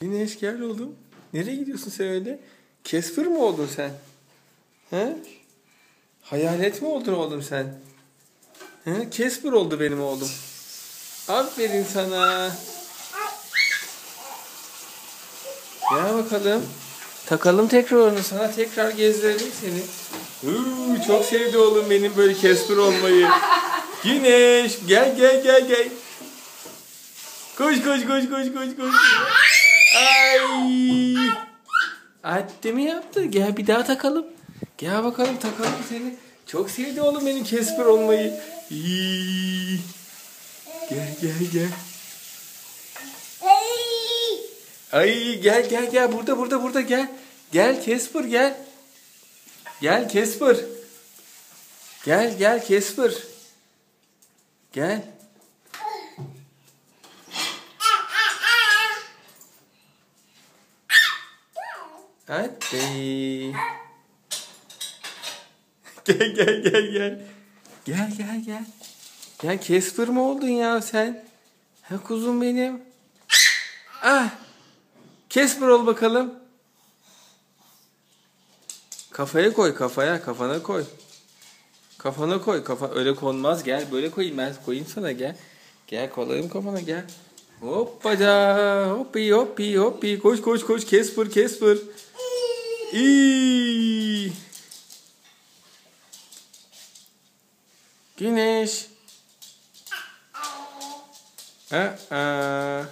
Güneş gel oğlum. Nereye gidiyorsun sen öyle? Casper mi oldun sen? He? Hayalet mi oldun oğlum sen? He? Casper oldu benim oğlum. Aferin sana. Gel bakalım. Takalım tekrar onu sana tekrar gezdirelim seni. Uuu, çok sevdi oğlum benim böyle Casper olmayı. Güneş gel gel gel gel. Koş koş koş koş koş koş. Ay. Adde mi yaptı? Gel bir daha takalım. Gel bakalım takalım seni. Çok sevdi oğlum benim Casper olmayı. İyi. Gel gel gel. Ay gel gel gel burada burada burada gel. Gel Casper gel. Gel Casper. Gel gel Casper. Gel. Hadi. Gel gel gel gel. Gel gel gel. Gel Casper mı oldun ya sen? Ha kuzum benim. Ah. Casper ol bakalım. Kafaya koy kafaya kafana koy. Kafana koy kafa öyle konmaz gel böyle koyayım ben koyayım sana gel. Gel kolayım kafana gel. Hoppaca hoppi hoppi hoppi koş koş koş Casper Casper. İyi. Güneş. Aa.